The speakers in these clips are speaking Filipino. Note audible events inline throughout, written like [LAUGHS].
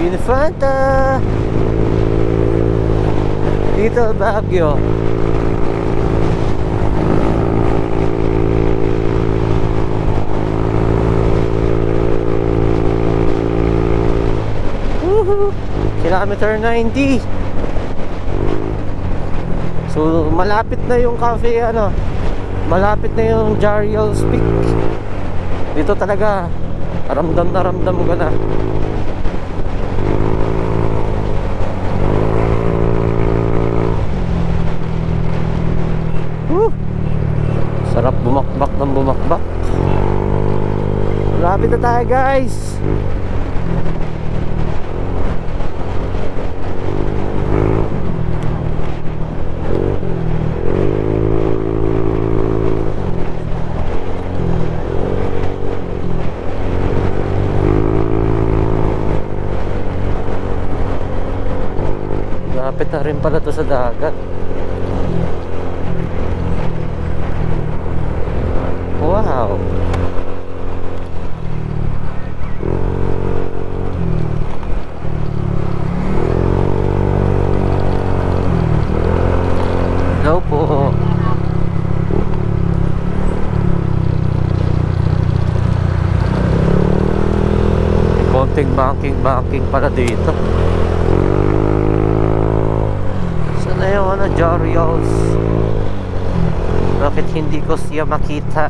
Infanta! Dito, Baguio. Woohoo! Kilometer 90. So, malapit na yung cafe, ano, malapit na yung Jariel's Peak. Dito talaga, ramdam na ramdam ko na. Malapit na tayo guys. Malapit na rin pala to sa dagat. Wow! Konting banking-banking pala dito. Saan na yung ano, Jorios? Bakit hindi ko siya makita?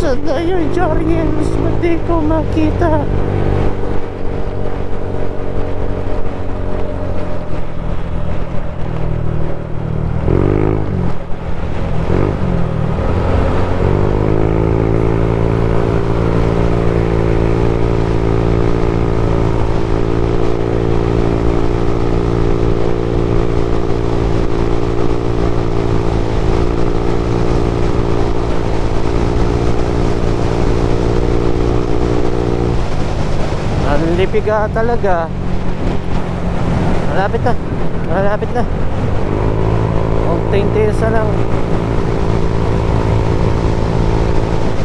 Asan na yung Jorios? Ba't di ko makita? Ah, talaga. Malapit na. Malapit na. Na lang.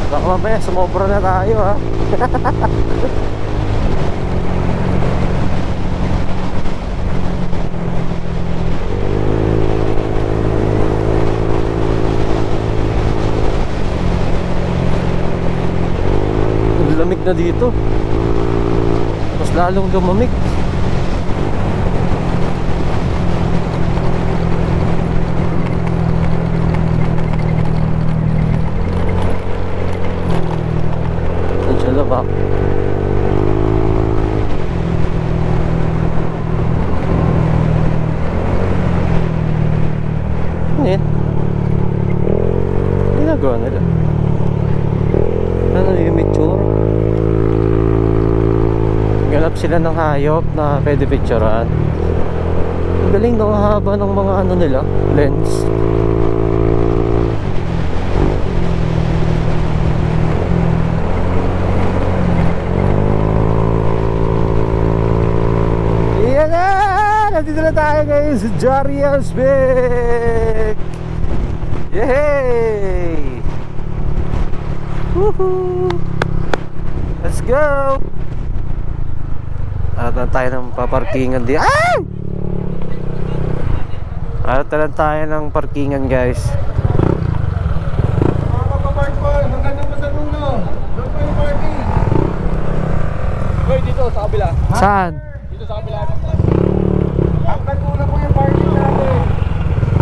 Baka mamaya sumobra na tayo ha. [LAUGHS] Lamig na dito. Lalong lumamig. Yan? Ginagawa nila. Ano yung Ganap sila ng hayop na pwede picturean. Ang galing ng haba ng mga ano nila, lens. Yan na! Nandito na tayo ngayon sa Jarius Big! Yay! Woohoo! Let's go! Alat lang tayo ng paparkingan di Ah! Alat lang tayo ng parkingan guys Dito sa kabila Saan? Dito sa kabila Ang nagkulang po yung parking natin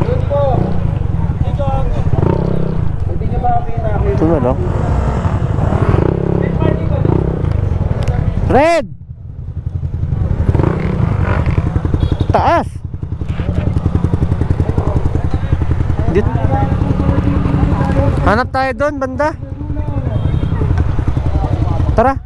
Doon po Dito ang Hindi nyo makakita Ito na no? Red! Dit Hanap tayo doon, banda. Tara.